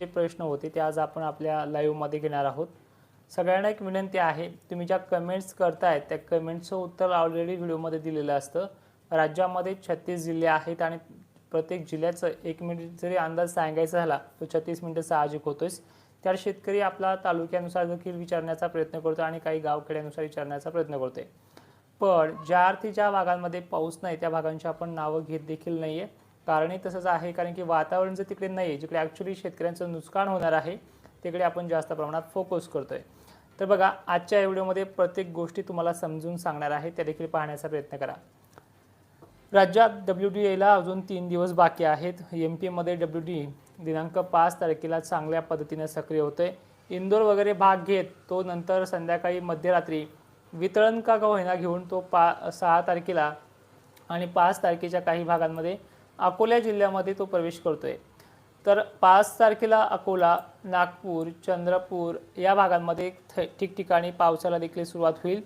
जे प्रश्न होते ते आज आपण आपल्या लाईव्हमध्ये घेणार आहोत. सगळ्यांना एक विनंती आहे तुम्ही ज्या कमेंट्स करतायत त्या कमेंट्सचं उत्तर ऑलरेडी व्हिडिओमध्ये दिलेलं असतं. राज्यामध्ये छत्तीस जिल्हे आहेत आणि प्रत्येक जिल्ह्याचं एक मिनिट जरी अंदाज सांगायचा झाला तर छत्तीस मिनिटं साहजिक होतोच त्या शेतकरी आपला तालुक्यानुसार देखील विचारण्याचा प्रयत्न करतो आणि काही गावखेड्यानुसार विचारण्याचा प्रयत्न करतोय. पण ज्या अर्थी ज्या भागांमध्ये पाऊस नाही त्या भागांची आपण नावं घेत देखील नाही आहे कारणही तसंच आहे कारण की वातावरण जर तिकडे नाही आहे जिकडे ॲक्च्युली शेतकऱ्यांचं नुकसान होणार आहे तिकडे आपण जास्त प्रमाणात फोकस करतो आहे तर बघा आजच्या व्हिडिओमध्ये प्रत्येक गोष्टी तुम्हाला समजून सांगणार आहे त्या देखील पाहण्याचा प्रयत्न करा. राज्यात डब्ल्यू डी एला अजून तीन दिवस बाकी आहेत. एम पीमध्ये डब्ल्यू डी दिनांक पाच तारखेला चांगल्या पद्धतीने सक्रिय होते इंदोर वगैरे भाग घेत तो नंतर संध्याकाळी मध्यरात्री वितरण का होईना घेऊन तो पा सहा तारखेला आणि पाच तारखेच्या काही भागांमध्ये अकोला जिल्ह्यामध्ये तो प्रवेश करतोय. तर पाच तारखेला अकोला नागपूर चंद्रपूर या भागांमध्ये थ- ठिकठिकाणी पावसाला देखील सुरुवात होईल.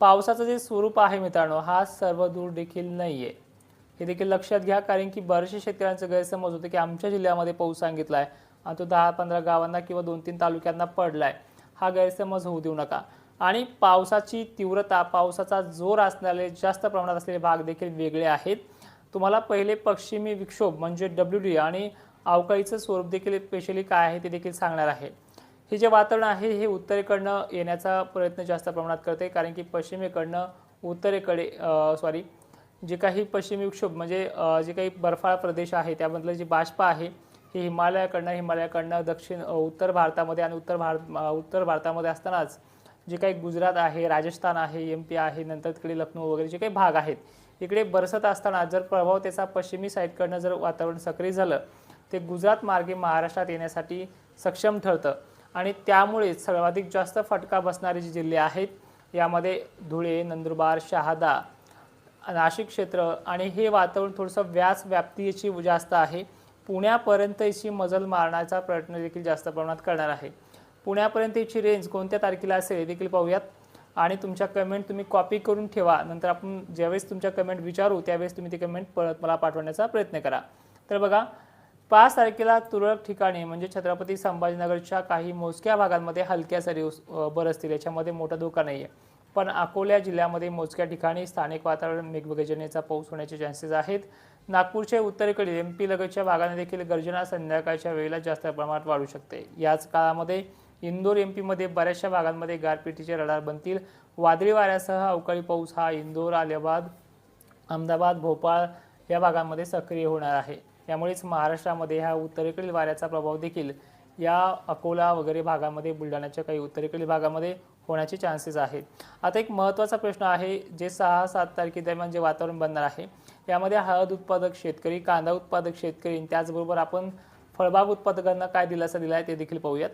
पावसाचं जे स्वरूप आहे मित्रांनो हा सर्व दूर देखील नाही आहे हे देखील लक्षात घ्या कारण की बरेचसे शेतकऱ्यांचं गैरसमज होतं की आमच्या जिल्ह्यामध्ये पाऊस सांगितला आहे आणि तो दहा पंधरा गावांना किंवा दोन तीन तालुक्यांना पडला आहे हा गैरसमज होऊ देऊ नका. आणि पावसाची तीव्रता पावसाचा जोर असणारे जास्त प्रमाणात असलेले भाग देखील वेगळे आहेत. तुम्हाला पहिले पश्चिमी विक्षोभ म्हणजे डब्ल्यू डी आणि अवकाळीचं स्वरूप देखील स्पेशली काय आहे ते देखील सांगणार आहे. हे जे वातावरण आहे हे उत्तरेकडनं येण्याचा प्रयत्न जास्त प्रमाणात करते कारण की पश्चिमेकडनं उत्तरेकडे सॉरी जे काही पश्चिमी विक्षोभ म्हणजे जे काही बर्फाळ प्रदेश आहे त्यामधलं जे बाष्प आहे हे हिमालयाकडनं हिमालयाकडनं दक्षिण उत्तर भारतामध्ये आणि उत्तर भारत उत्तर भारतामध्ये असतानाच जे काही गुजरात आहे राजस्थान आहे एम पी आहे नंतर तिकडे लखनौ वगैरे जे काही भाग आहेत इकडे बरसत असताना जर प्रभाव त्याचा पश्चिमी साईडकडनं जर वातावरण सक्रिय झालं ते गुजरात मार्गे महाराष्ट्रात येण्यासाठी सक्षम ठरतं. आणि त्यामुळे सर्वाधिक जास्त फटका बसणारे जे जिल्हे आहेत यामध्ये धुळे नंदुरबार शहादा नाशिक क्षेत्र आणि हे वातावरण थोडंसं व्यास व्याप्तीची जास्त आहे. पुण्यापर्यंत याची मजल मारण्याचा प्रयत्न देखील जास्त प्रमाणात करणार आहे. पुण्यापर्यंत याची रेंज कोणत्या तारखेला असेल देखील पाहूयात. आणि तुमच्या कमेंट तुम्ही कॉपी करून ठेवा. नंतर आपण ज्यावेळेस तुमच्या कमेंट विचारू त्यावेळेस तुम्ही ती कमेंट परत मला पाठवण्याचा प्रयत्न करा. तर बघा पाच तारखेला तुरळक ठिकाणी म्हणजे छत्रपती संभाजीनगरच्या काही मोजक्या भागांमध्ये हलक्या सरी उस- अ, बरसतील याच्यामध्ये मोठा धोका नाही आहे पण अकोला जिल्ह्यामध्ये मोजक्या ठिकाणी स्थानिक वातावरण मेघगर्जनेचा पाऊस होण्याचे चान्सेस आहेत. नागपूरच्या उत्तरेकडील एम पी लगतच्या भागाने देखील गर्जना संध्याकाळच्या वेळेला जास्त प्रमाणात वाढू शकते. याच काळामध्ये इंदोर एम पीमध्ये बऱ्याचशा भागांमध्ये गारपिटीचे रडार बनतील. वादळी वाऱ्यासह अवकाळी पाऊस हा इंदोर आलियाबाद अहमदाबाद भोपाळ या भागांमध्ये सक्रिय होणार आहे. त्यामुळेच महाराष्ट्रामध्ये ह्या उत्तरेकडील वाऱ्याचा प्रभाव देखील या अकोला वगैरे भागामध्ये बुलढाण्याच्या काही उत्तरेकडील भागामध्ये होण्याचे चान्सेस आहेत. आता एक महत्त्वाचा प्रश्न आहे जे सहा सात तारखेदरम्यान जे वातावरण बनणार आहे यामध्ये हळद उत्पादक शेतकरी कांदा उत्पादक शेतकरी आणि त्याचबरोबर आपण फळबाग उत्पादकांना काय दिलासा दिला आहे ते देखील पाहूयात.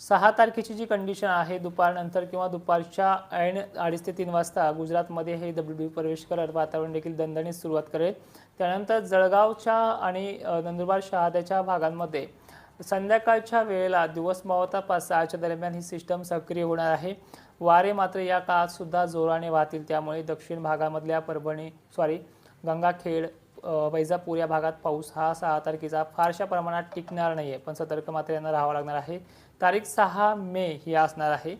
सहा तारखेची जी कंडिशन आहे दुपारनंतर किंवा दुपारच्या ऐन अडीच ते तीन वाजता गुजरातमध्ये हे डब्ल्यू डी प्रवेश करत वातावरण देखील दणदणीत सुरुवात करेल. त्यानंतर जळगावच्या आणि नंदुरबार शहाद्याच्या भागांमध्ये संध्याकाळच्या वेळेला दिवस मावता पाच सहाच्या दरम्यान ही सिस्टम सक्रिय होणार आहे. वारे मात्र या काळात सुद्धा जोराने वाहतील त्यामुळे दक्षिण भागामधल्या परभणी सॉरी गंगाखेड वैजापूर या भागात पाऊस हा सहा तारखेचा फारशा प्रमाणात टिकणार नाही आहे पण सतर्क मात्र यांना राहावं लागणार आहे. तारीख सहा मे ही असणार आहे.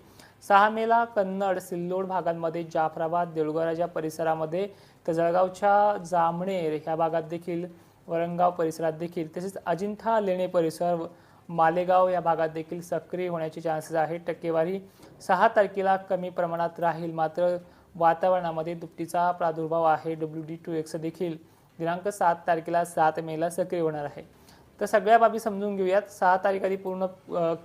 सहा मेला कन्नड सिल्लोड भागांमध्ये जाफराबाद देऊळगराच्या परिसरामध्ये तर जळगावच्या जामणेर ह्या भागात देखील वरणगाव परिसरात देखील तसेच अजिंठा लेणे परिसर मालेगाव या भागात देखील सक्रिय होण्याचे चान्सेस आहेत. टक्केवारी सहा तारखेला कमी प्रमाणात राहील मात्र वातावरणामध्ये दुपटीचा प्रादुर्भाव आहे. डब्ल्यू डी टू एक्स देखील दिनांक सात तारखेला सात मेला सक्रिय होणार आहे. तर सगळ्या बाबी समजून घेऊयात. सहा तारीख आधी पूर्ण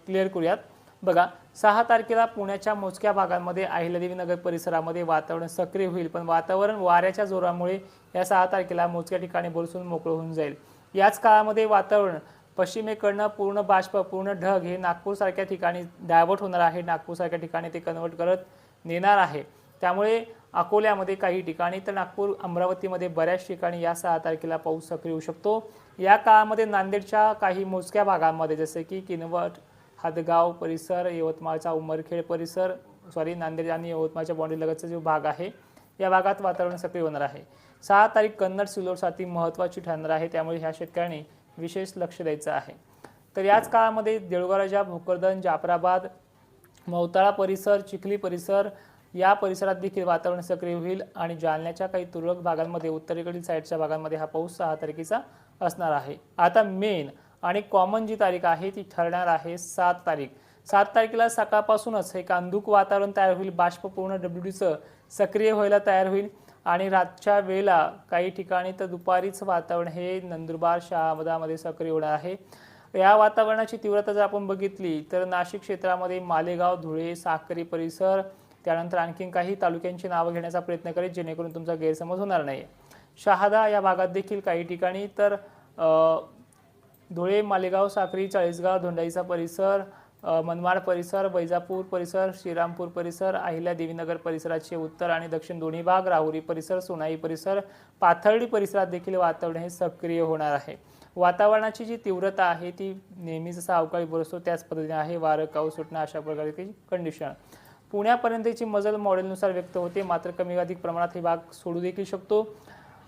क्लिअर करूयात. बघा सहा तारखेला पुण्याच्या मोजक्या भागांमध्ये अहिल्यादेवी नगर परिसरामध्ये वातावरण सक्रिय होईल पण वातावरण वाऱ्याच्या जोरामुळे या सहा तारखेला मोजक्या ठिकाणी बोलसून मोकळं होऊन जाईल. याच काळामध्ये वातावरण पश्चिमेकडनं पूर्ण बाष्प पूर्ण ढग हे नागपूरसारख्या ठिकाणी डायव्हर्ट होणार आहे. नागपूरसारख्या ठिकाणी ते कन्वर्ट करत नेणार आहे. त्यामुळे अकोल्यामध्ये काही ठिकाणी तर नागपूर अमरावतीमध्ये बऱ्याच ठिकाणी या सहा तारखेला पाऊस सक्रिय होऊ शकतो. या काळामध्ये नांदेडच्या काही मोजक्या भागांमध्ये जसे की किनवट हदगाव परिसर यवतमाळचा उमरखेड परिसर सॉरी नांदेड आणि यवतमाळच्या बाँड्री जो भाग आहे या भागात वातावरण सक्रिय होणार आहे. सहा तारीख कन्नड सिल्लोडसाठी महत्त्वाची ठरणार आहे त्यामुळे ह्या शेतकऱ्यांनी विशेष लक्ष द्यायचं आहे. तर याच काळामध्ये देऊळगाराजा भोकरदन जाफराबाद मौताळा परिसर चिखली परिसर या परिसरात देखील वातावरण सक्रिय होईल आणि जालन्याच्या काही तुरळक भागांमध्ये उत्तरेकडील साईडच्या भागांमध्ये हा पाऊस सहा तारखेचा असणार आहे. आता मेन आणि कॉमन जी तारीख आहे ती ठरणार आहे सात तारीख. सात तारखेला सकाळपासूनच हे कांदूक वातावरण तयार होईल बाष्पपूर्ण डब्ल्यू डीचं सक्रिय व्हायला तयार होईल आणि रातच्या वेळेला काही ठिकाणी तर दुपारीच वातावरण हे नंदुरबार शहामदामध्ये सक्रिय होणार आहे. या वातावरणाची तीव्रता जर आपण बघितली तर नाशिक क्षेत्रामध्ये मालेगाव धुळे साक्री परिसर त्यानंतर आणखीन काही तालुक्यांची नावं घेण्याचा प्रयत्न करेल जेणेकरून तुमचा गैरसमज होणार नाही. शहादा या भागात देखील काही ठिकाणी तर धुळे मालेगाव साक्री चाळीसगाव धोंडाईचा परिसर मनमाड परिसर वैजापूर परिसर श्रीरामपूर परिसर अहिल्या देवीनगर परिसराचे उत्तर आणि दक्षिण दोन्ही भाग राहुरी परिसर सोनाई परिसर पाथर्डी परिसरात देखील वातावरण हे सक्रिय होणार आहे. वातावरणाची जी तीव्रता आहे ती नेहमी जसा अवकाळी बरसतो त्याच पद्धतीने आहे वारं काऊ सुटणं अशा प्रकारची कंडिशन पुण्यापर्यंतची मजल मॉडेलनुसार व्यक्त होते. मात्र कमी अधिक प्रमाणात हे भाग सोडू देखील शकतो.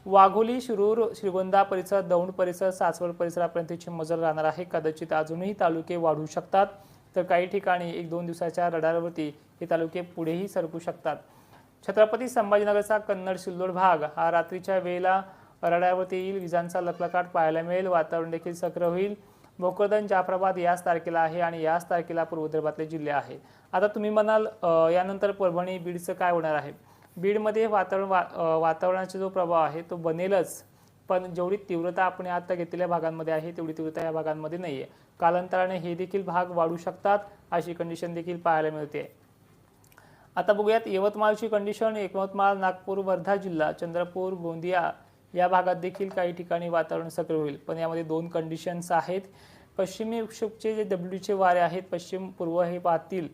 वाघोली शिरूर श्रीगोंदा परिसर दौंड परिसर सासवड परिसरापर्यंतची मजल राहणार आहे. कदाचित अजूनही तालुके वाढू शकतात. तर काही ठिकाणी एक दोन दिवसाच्या रडारवरती हे तालुके पुढेही सरकू शकतात. छत्रपती संभाजीनगरचा कन्नड सिल्लोड भाग हा रात्रीच्या वेळेला रडारवरती येईल. विजांचा लखलकाट पाहायला मिळेल. वातावरण देखील सक्रिय होईल. भोकरदन जाफराबाद याच तारखेला आहे आणि याच तारखेला पूर्व विदर्भातले जिल्हे आहे आता तुम्ही म्हणाल यानंतर परभणी बीडचं काय होणार आहे? बीडमध्ये वातावरण वा वातावरणाचा जो प्रभाव आहे तो बनेलच पण जेवढी तीव्रता आपण आता घेतलेल्या भागांमध्ये आहे तेवढी तीव्रता या भागांमध्ये नाही आहे कालांतराने हे देखील भाग वाढू शकतात अशी कंडिशन देखील पाहायला मिळते. आता बघूयात यवतमाळची कंडिशन यवतमाळ नागपूर वर्धा जिल्हा चंद्रपूर गोंदिया या भागात देखील काही ठिकाणी वातावरण सक्रिय होईल. पण यामध्ये दोन कंडिशन्स आहेत. पश्चिमी विक्षोभचे जे डब्ल्यूचे वारे आहेत पश्चिम पूर्व हे पाहतील.